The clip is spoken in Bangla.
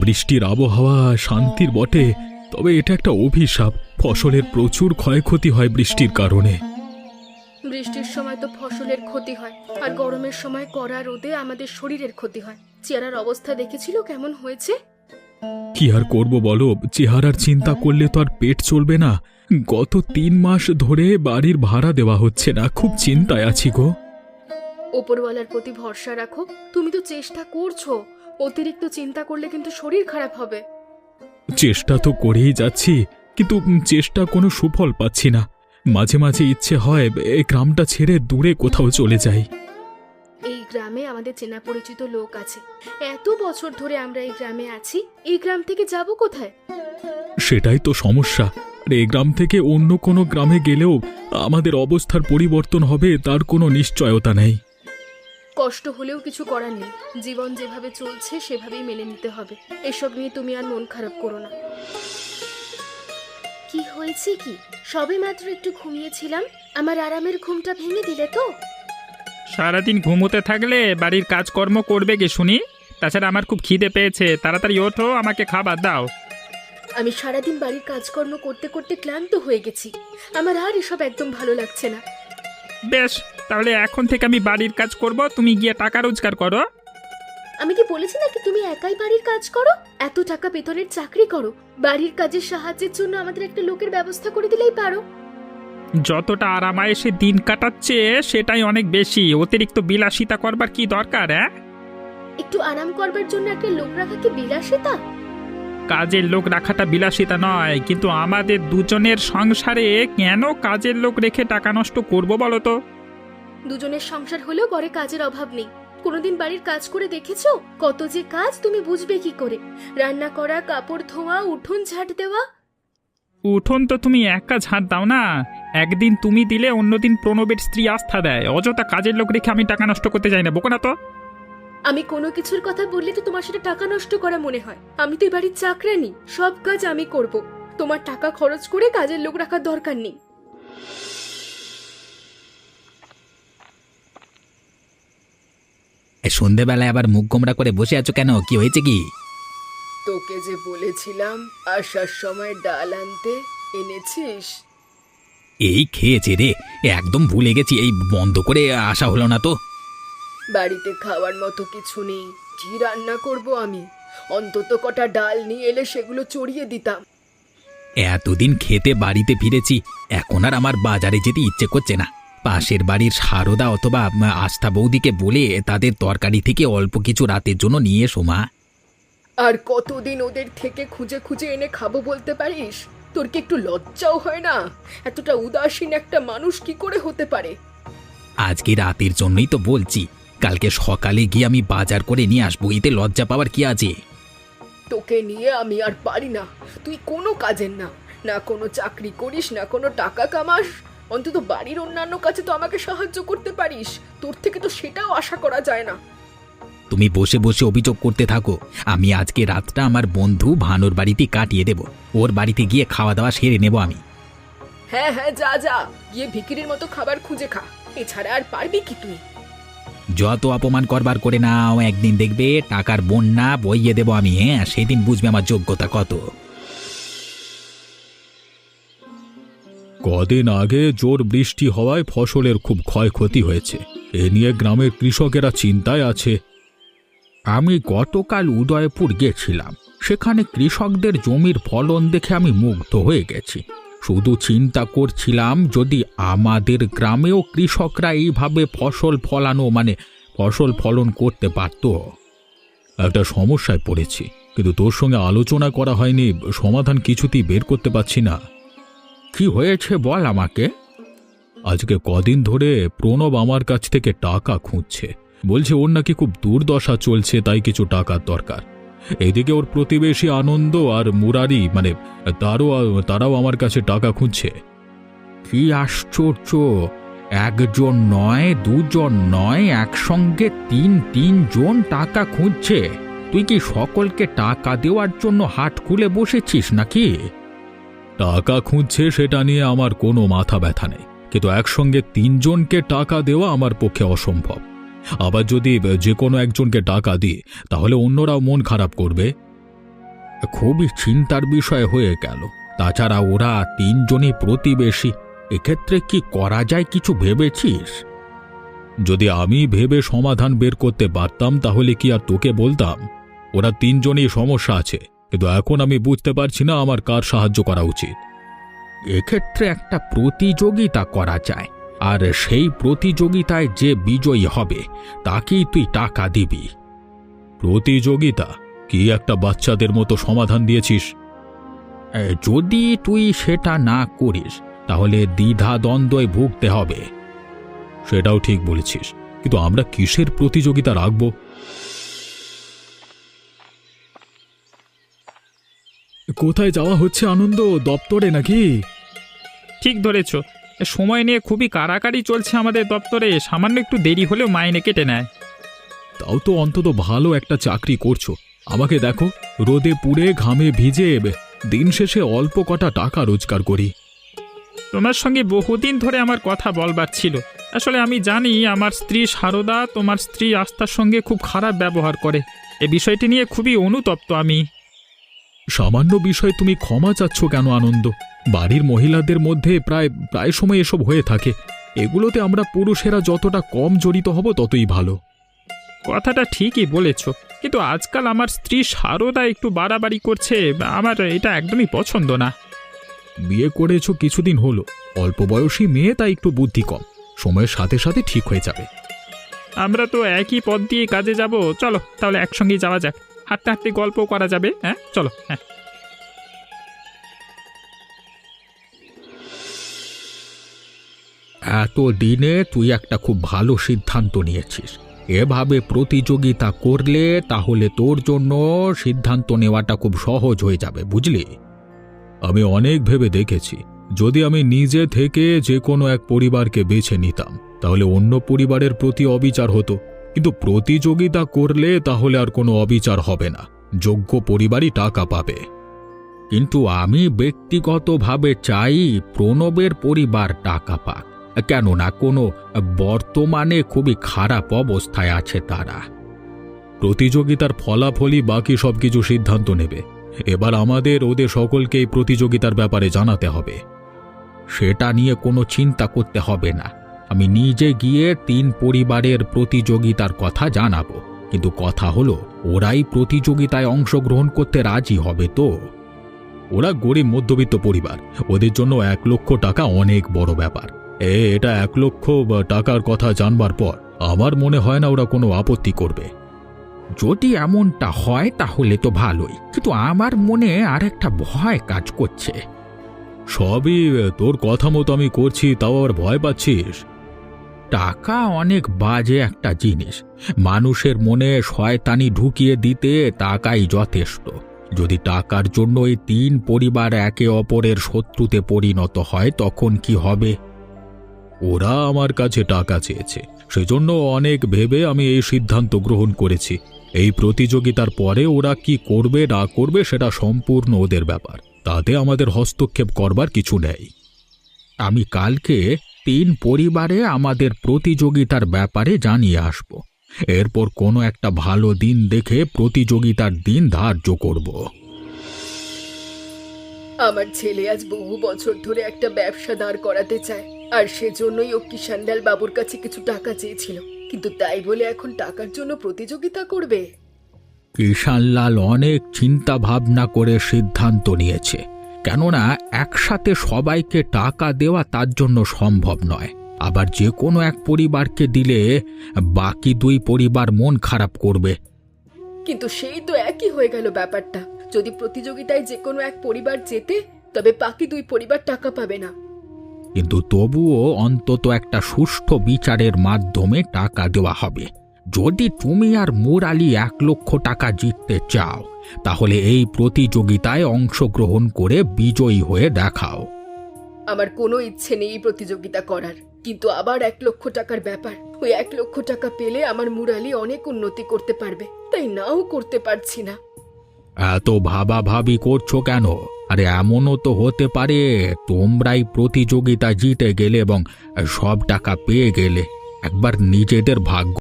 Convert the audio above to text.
বৃষ্টির আবহাওয়া শান্তির বটে তবে এটা একটা অভিশাপ। ফসলের প্রচুর ক্ষয়ক্ষতি হয় বৃষ্টির কারণে। বৃষ্টির সময় তো ফসলের ক্ষতি হয় আর গরমের সময় কড়া রোদে আমাদের শরীরের ক্ষতি হয়। চেহারার অবস্থা দেখেছিল কেমন হয়েছে? কি আর করব বলো চেহারার চিন্তা করলে তো আর পেট চলবে না। গত তিন মাস ধরে বাড়ির ভাড়া দেওয়া হচ্ছে না খুব চিন্তায় আছি গো। ওপরওয়ালার প্রতি ভরসা রাখো তুমি তো চেষ্টা করছ। অতিরিক্ত চিন্তা করলে কিন্তু শরীর খারাপ হবে। চেষ্টা তো করেই যাচ্ছি কিন্তু চেষ্টা কোনো সুফল পাচ্ছি না। মাঝে মাঝে ইচ্ছে হয় এই গ্রামটা ছেড়ে দূরে কোথাও চলে যাই। এই গ্রামে আমাদের চেনা পরিচিত লোক আছে। এত বছর ধরে আমরা এই গ্রামে আছি এই গ্রাম থেকে যাব কোথায়? সেটাই তো সমস্যা। আর এই গ্রাম থেকে অন্য কোনো গ্রামে গেলেও আমাদের অবস্থার পরিবর্তন হবে তার কোনো নিশ্চয়তা নেই। কষ্ট হলেও কিছু করার নেই। জীবন যেভাবে চলছে সেভাবেই মেনে নিতে হবে। এসব নিয়ে তুমি আর মন খারাপ করো না। কি হয়েছে কি? সবে মাত্র একটু ঘুমিয়েছিলাম। আমার আরামের ঘুমটা ভেঙে দিলে তো? সারাদিন ঘুমোতে থাকলে বাড়ির কাজকর্ম করবে গে শুনি? তাছাড়া আমার খুব খিদে পেয়েছে। তাড়াতাড়ি ওঠো আমাকে খাবার দাও। আমি সারাদিন বাড়ির কাজকর্ম করতে করতে ক্লান্ত হয়ে গেছি। আমার আর এসব একদম ভালো লাগছে না। বেশ তাহলে এখন থেকে আমি বাড়ির কাজ করব তুমি গিয়ে টাকা রোজগার করো। আমি কি বলেছি নাকি তুমি একাই বাড়ির কাজ করো? এত টাকা বেতনের চাকরি করো বাড়ির কাজের সাহায্যের জন্য আমাদের একটা লোকের ব্যবস্থা করে দিলেই পারো। যতটা আরামায়েসে দিন কাটাচ্ছে সেটাই অনেক বেশি। অতিরিক্ত বিলাসিতা করবার কি দরকার হ্যাঁ? একটু আরাম করবার জন্য একটা লোক রাখা কি বিলাসিতা? কাজের লোক রাখাটা বিলাসিতা নয় কিন্তু আমাদের দুজনের সংসারে কেন কাজের লোক রেখে টাকা নষ্ট করব বলো তো? দুজনের সংসার হলেও ঘরে কাজের অভাব নেই। কোনোদিন বাড়ির কাজ করে দেখেছ? কত যে কাজ তুমি বুঝবে কি করে? রান্না করা কাপড় ধোয়া উঠোন ঝাঁট দেওয়া। উঠোন তো তুমি একা ঝাঁট দাও না। একদিন তুমি দিলে অন্যদিন প্রণবের স্ত্রী আস্থা দেয়। অযথা কাজের লোক রেখে আমি টাকা নষ্ট করতে যাই না বোকো না তো? আমি কোনো কিছুর কথা বললে তো তোমার সেটা টাকা নষ্ট করা মনে হয়। আমি তো এই বাড়ির চাকরানি সব কাজ আমি করব। তোমার টাকা খরচ করে কাজের লোক রাখার দরকার নেই। এ, সন্ধেবেলায় আবার মুখ গোমরা করে বসে আছো কেন? কি হয়েছে কি? তোকে যে বলেছিলাম আসার সময় ডাল আনতে এনেছিস? এই খেয়েছে রে। একদম ভুলে গেছি এই বন্ধ করে আসা হলো না তো। বাড়িতে খাওয়ার মতো কিছু নেই। কি রান্না করব আমি? অন্তত কটা ডাল নিয়ে এলে সেগুলো চড়িয়ে দিতাম। এতদিন খেতে বাড়িতে ফিরেছি এখন আর আমার বাজারে যেতে ইচ্ছে করছে না। পাশের বাড়ির সারদা অথবা আস্থা বৌদিকে বলে তাদের তরকারি থেকে অল্প কিছু রাতের জন্য নিয়ে এসো মা। আর কতদিন ওদের থেকে খুঁজে খুঁজে এনে খাব বলতে পারিস? তোর কি একটু লজ্জাও হয় না? এতটা উদাসীন একটা মানুষ কি করে হতে পারে? আজকে রাতের জন্যই তো বলছি কালকে সকালে গিয়ে আমি বাজার করে নিয়ে আসব এতে লজ্জা পাওয়ার কি আছে? তোকে নিয়ে আমি আর পারি না। তুই কোনো কাজের না না কোনো চাকরি করিস না কোনো টাকা কামাস অন্তত বাড়ির অন্যান্য কাছে তো আমাকে সাহায্য করতে পারিস। তোর থেকে তো সেটাও আশা করা যায় না। তুমি বসে বসে অভিযোগ করতে থাকো। আমি আজকে রাতটা আমার বন্ধু ভানুর বাড়িতে কাটিয়ে দেব। ওর বাড়িতে গিয়ে খাওয়া দাওয়া সেরে নেব আমি। হ্যাঁ হ্যাঁ যা যা। গিয়ে ভিকিরির মতো খাবার খুঁজে খা। এছাড়া আর পারবি কি তুই? যত অপমান করবার করে নাও একদিন দেখবে টাকার বন্যা বইয়ে দেব আমি হ্যাঁ? সেদিন বুঝবে আমার যোগ্যতা কত। কদিন আগে জোর বৃষ্টি হওয়ায় ফসলের খুব ক্ষয়ক্ষতি হয়েছে। এ নিয়ে গ্রামের কৃষকেরা চিন্তায় আছে। আমি গতকাল উদয়পুর গেছিলাম। সেখানে কৃষকদের জমির ফলন দেখে আমি মুগ্ধ হয়ে গেছি। শুধু চিন্তা করছিলাম যদি আমাদের গ্রামেও কৃষকরা এইভাবে ফসল ফলানো মানে ফসল ফলন করতে পারত। একটা সমস্যায় পড়েছি, কিন্তু তোর সঙ্গে আলোচনা করা হয়নি, সমাধান কিছুতেই বের করতে পারছি না। কি হয়েছে বল আমাকে? আজকে কদিন ধরে প্রণব আমার কাছ থেকে টাকা খুঁজছে। বলছে ওর নাকি খুব দুর্দশা চলছে, তাই কিছু টাকার দরকার। এদিকে ওর প্রতিবেশী আনন্দ আর মুরারি মানে তারও, তারাও আমার কাছে টাকা খুঁজছে। কি আশ্চর্য! একজন নয়, দুজন নয়, একসঙ্গে তিন, তিনজন টাকা খুঁজছে। তুই কি সকলকে টাকা দেওয়ার জন্য হাট খুলে বসেছিস নাকি? টাকা খুঁজছে, সেটা নিয়ে আমার কোনো মাথা ব্যথা নেই। কিন্তু একসঙ্গে তিনজনকে টাকা দেওয়া আমার পক্ষে অসম্ভব। আবার যদি যে কোনো একজনকে টাকা দিই, তাহলে অন্যরাও মন খারাপ করবে। খুবই চিন্তার বিষয় হয়ে গেল। তাছাড়া ওরা তিনজনই প্রতিবেশী। এক্ষেত্রে কি করা যায় কিছু ভেবেছিস? যদি আমি ভেবে সমাধান বের করতে পারতাম, তাহলে কি আর তোকে বলতাম? ওরা তিনজনই সমস্যা আছে। কিন্তু এখন আমি বুঝতে পারছি না আমার কার সাহায্য করা উচিত। এক্ষেত্রে একটা প্রতিযোগিতা করা যায়, আর সেই প্রতিযোগিতায় যে বিজয়ী হবে, তাকেই তুই টাকা দিবি। প্রতিযোগিতা? কি একটা বাচ্চাদের মতো সমাধান দিয়েছিস? যদি তুই সেটা না করিস, তাহলে দ্বিধা দ্বন্দ্বয় ভুগতে হবে। সেটাও ঠিক বলেছিস, কিন্তু আমরা কিসের প্রতিযোগিতা রাখব? কোথায় যাওয়া হচ্ছে আনন্দ? দপ্তরে নাকি? ঠিক ধরেছ। সময় নিয়ে খুবই কারাকারি চলছে আমাদের দপ্তরে। সামান্য একটু দেরি হলেও মাইনে কেটে নেয়। তাও তো অন্তত ভালো একটা চাকরি করছ। আমাকে দেখো রোদে পুড়ে ঘামে ভিজে দিন শেষে অল্প কটা টাকা রোজগার করি। তোমার সঙ্গে বহুদিন ধরে আমার কথা বলবার ছিল। আসলে আমি জানি আমার স্ত্রী সারদা তোমার স্ত্রী আস্থার সঙ্গে খুব খারাপ ব্যবহার করে। এ বিষয়টি নিয়ে খুবই অনুতপ্ত আমি। সামান্য বিষয় তুমি ক্ষমা চাচ্ছ কেন আনন্দ? বাড়ির মহিলাদের মধ্যে প্রায় প্রায় সময় এসব হয়ে থাকে। এগুলোতে আমরা পুরুষেরা যতটা কম জড়িত হব ততই ভালো। কথাটা ঠিকই বলেছ কিন্তু আজকাল আমার স্ত্রী সারদা একটু বাড়াবাড়ি করছে আমার এটা একদমই পছন্দ না। বিয়ে করেছ কিছুদিন হলো অল্প বয়সী মেয়ে তাই একটু বুদ্ধি কম। সময়ের সাথে সাথে ঠিক হয়ে যাবে। আমরা তো একই পথ দিয়ে কাজে যাব চলো তাহলে একসঙ্গেই যাওয়া যাক। হাঁটতে হাঁটতে গল্প করা যাবে হ্যাঁ? চলো হ্যাঁ। এত দিনে তুই একটা খুব ভালো সিদ্ধান্ত নিয়েছিস। এভাবে প্রতিযোগিতা করলে তাহলে তোর জন্য সিদ্ধান্ত নেওয়াটা খুব সহজ হয়ে যাবে, বুঝলি? আমি অনেক ভেবে দেখেছি। যদি আমি নিজে থেকে যে কোনো এক পরিবারকে বেছে নিতাম, তাহলে অন্য পরিবারের প্রতি অবিচার হতো। কিন্তু প্রতিযোগিতা করলে তাহলে আর কোনো অবিচার হবে না। যোগ্য পরিবারই টাকা পাবে। কিন্তু আমি ব্যক্তিগতভাবে চাই প্রণবের পরিবার টাকা পাক। কেননা কোনো বর্তমানে খুবই খারাপ অবস্থায় আছে তারা। প্রতিযোগিতার ফলাফলই বাকি সবকিছু সিদ্ধান্ত নেবে। এবার আমাদের ওদের সকলকে এই প্রতিযোগিতার ব্যাপারে জানাতে হবে। সেটা নিয়ে কোনো চিন্তা করতে হবে না। আমি নিজে গিয়ে তিন পরিবারের প্রতিযোগিতার কথা জানাব। কিন্তু কথা হলো, ওরাই প্রতিযোগিতায় অংশগ্রহণ করতে রাজি হবে তো। ওরা গরিব মধ্যবিত্ত পরিবার, ওদের জন্য এক লক্ষ টাকা অনেক বড় ব্যাপার। এ, এটা এক লক্ষ টাকার কথা জানবার পর আমার মনে হয় না ওরা কোনো আপত্তি করবে। যদি এমনটা হয় তাহলে তো ভালোই, কিন্তু আমার মনে আর একটা ভয় কাজ করছে। সবই তোর কথা মতো আমি করছি, তাও আর ভয় পাচ্ছিস? টাকা অনেক বাজে একটা জিনিস। মানুষের মনে শয়তানি ঢুকিয়ে দিতে টাকাই যথেষ্ট। যদি টাকার জন্য এই তিন পরিবার একে অপরের শত্রুতে পরিণত হয়, তখন কি হবে? ওরা আমার কাছে টাকা চেয়েছে। সেজন্য অনেক ভেবে আমি এই সিদ্ধান্ত গ্রহণ করেছি। এই প্রতিযোগিতার পরে ওরা কি করবে, না করবে, সেটা সম্পূর্ণ ওদের ব্যাপার। তাতে আমাদের হস্তক্ষেপ করবার কিছু নেই। আমি কালকে তিন পরিবারে আমাদের প্রতিযোগিতার ব্যাপারে জানিয়ে আসব। এরপর কোনো একটা ভালো দিন দেখে প্রতিযোগিতার দিন ধার্য করব। আমার ছেলে আজ বহু বছর ধরে একটা ব্যবসা দাঁড় করাতে চায় আর সেজন্যই ও কিষানলাল বাবুর কাছে কিছু টাকা চেয়েছিল। কিন্তু তাই বলে এখন টাকার জন্য প্রতিযোগিতা করবে? কিষানলাল অনেক চিন্তা ভাবনা করে সিদ্ধান্ত নিয়েছে। কেননা একসাথে সবাইকে টাকা দেওয়া তার জন্য সম্ভব নয়। আবার যে কোনো এক পরিবারকে দিলে বাকি দুই পরিবার মন খারাপ করবে। কিন্তু সেই তো একই হয়ে গেল ব্যাপারটা। যদি প্রতিযোগিতায় যে কোনো এক পরিবার জেতে তবে বাকি দুই পরিবার টাকা পাবে না। কিন্তু তবুও অন্তত একটা সুষ্ঠু বিচারের মাধ্যমে টাকা দেওয়া হবে। যদি তুমি আর মুরালি এক লক্ষ টাকা জিততে চাও তাহলে এই প্রতিযোগিতায় অংশগ্রহণ করে বিজয়ী হয়ে দেখাও। আমার কোনো ইচ্ছে নেই এই প্রতিযোগিতা করার কিন্তু আবার এক লক্ষ টাকার ব্যাপার। ওই এক লক্ষ টাকা পেলে আমার মুরালি অনেক উন্নতি করতে পারবে তাই নাও করতে পারছি না। এত ভাবাভাবি করছ কেন? আরে এমনও তো হতে পারে তোমরাই প্রতিযোগিতা জিতে গেলে এবং সব টাকা পেয়ে গেলে। একবার নিজেদের ভাগ্য